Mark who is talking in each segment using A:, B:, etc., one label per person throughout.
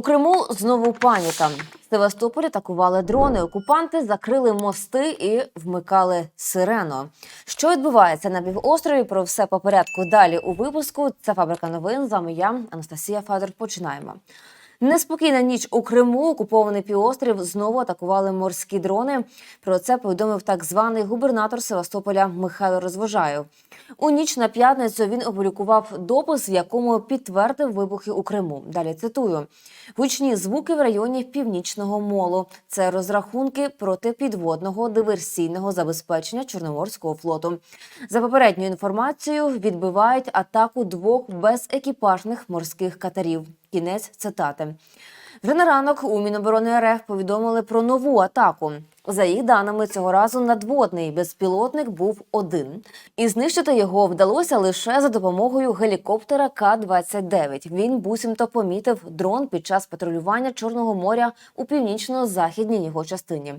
A: У Криму знову паніка. В Севастополі атакували дрони. Окупанти закрили мости і вмикали сирену. Що відбувається на півострові? Про все по порядку далі у випуску. Це фабрика новин. З вами я, Анастасія Федор. Починаємо. Неспокійна ніч у Криму. Окупований півострів знову атакували морські дрони. Про це повідомив так званий губернатор Севастополя Михайло Розвожаєв. У ніч на п'ятницю він опублікував допис, в якому підтвердив вибухи у Криму. Далі цитую: гучні звуки в районі північного молу. Це розрахунки протипідводного диверсійного забезпечення Чорноморського флоту. За попередньою інформацією, відбивають атаку двох безекіпажних морських катерів. Кінець цитати. Вже на ранок у Міноборони РФ повідомили про нову атаку. За їх даними, цього разу надводний безпілотник був один, і знищити його вдалося лише за допомогою гелікоптера К-29. Він буцімто помітив дрон під час патрулювання Чорного моря у північно-західній його частині.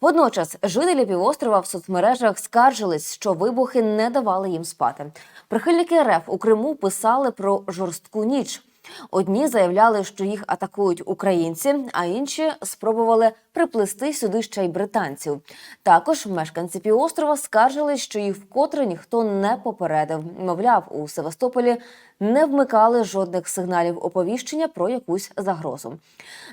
A: Водночас жителі півострова в соцмережах скаржились, що вибухи не давали їм спати. Прихильники РФ у Криму писали про жорстку ніч. Одні заявляли, що їх атакують українці, а інші спробували приплести сюди ще й британців. Також мешканці півострова скаржили, що їх вкотре ніхто не попередив. Мовляв, у Севастополі не вмикали жодних сигналів оповіщення про якусь загрозу.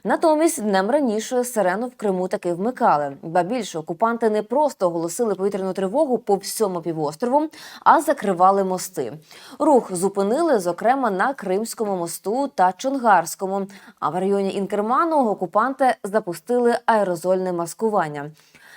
A: Натомість днем раніше сирену в Криму таки вмикали. Ба більше окупанти не просто оголосили повітряну тривогу по всьому півострову, а закривали мости. Рух зупинили, зокрема на Кримському мосту та Чонгарському. А в районі Інкерману окупанти запустили аерозольне маскування.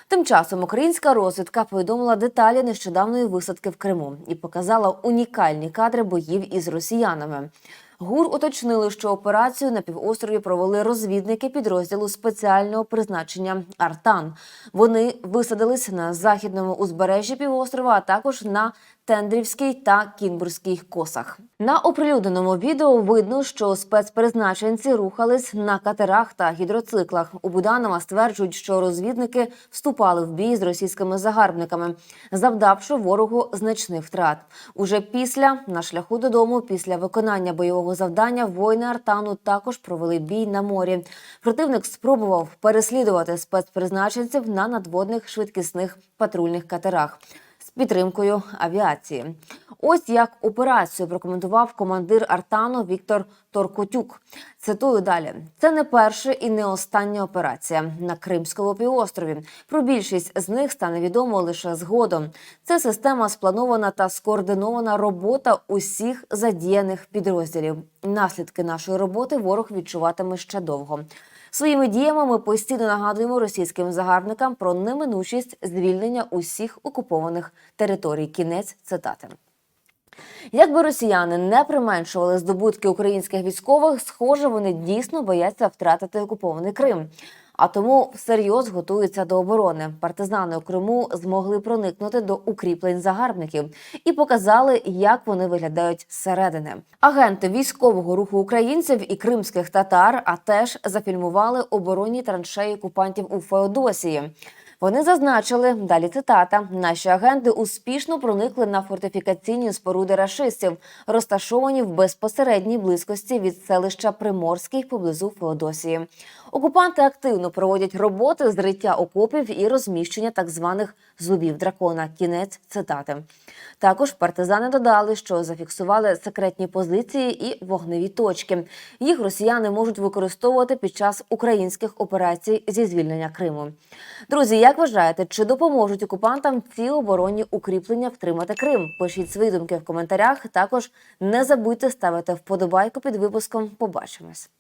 A: Тим часом українська розвідка повідомила деталі нещодавної висадки в Криму і показала унікальні кадри боїв із росіянами. ГУР уточнили, що операцію на півострові провели розвідники підрозділу спеціального призначення Артан. Вони висадились на західному узбережжі півострова, а також на Тендрівській та Кінбурзькій косах. На оприлюдненому відео видно, що спецпризначенці рухались на катерах та гідроциклах. У Буданова стверджують, що розвідники вступали в бій з російськими загарбниками, завдавши ворогу значних втрат. Уже після на шляху додому, після виконання бойового завдання, воїни Артану також провели бій на морі. Противник спробував переслідувати спецпризначенців на надводних швидкісних патрульних катерах з підтримкою авіації. Ось як операцію прокоментував командир Артану Віктор Торкотюк. Цитую далі: це не перша і не остання операція на Кримському півострові. Про більшість з них стане відомо лише згодом. Це система спланована та скоординована робота усіх задіяних підрозділів. Наслідки нашої роботи ворог відчуватиме ще довго. Своїми діями ми постійно нагадуємо російським загарбникам про неминучість звільнення усіх окупованих територій. Кінець цитати. Якби росіяни не применшували здобутки українських військових, схоже, вони дійсно бояться втратити окупований Крим. А тому всерйоз готуються до оборони. Партизани у Криму змогли проникнути до укріплень загарбників і показали, як вони виглядають зсередини. Агенти військового руху українців і кримських татар, а теж зафільмували оборонні траншеї окупантів у Феодосії. Вони зазначили далі цитата: наші агенти успішно проникли на фортифікаційні споруди рашистів, розташовані в безпосередній близькості від селища Приморський поблизу Феодосії. Окупанти активно проводять роботи з риття окопів і розміщення так званих зубів дракона. Кінець цитати. Також партизани додали, що зафіксували секретні позиції і вогневі точки. Їх росіяни можуть використовувати під час українських операцій зі звільнення Криму. Друзі, як вважаєте, чи допоможуть окупантам ці оборонні укріплення втримати Крим? Пишіть свої думки в коментарях. Також не забудьте ставити вподобайку під випуском. Побачимось.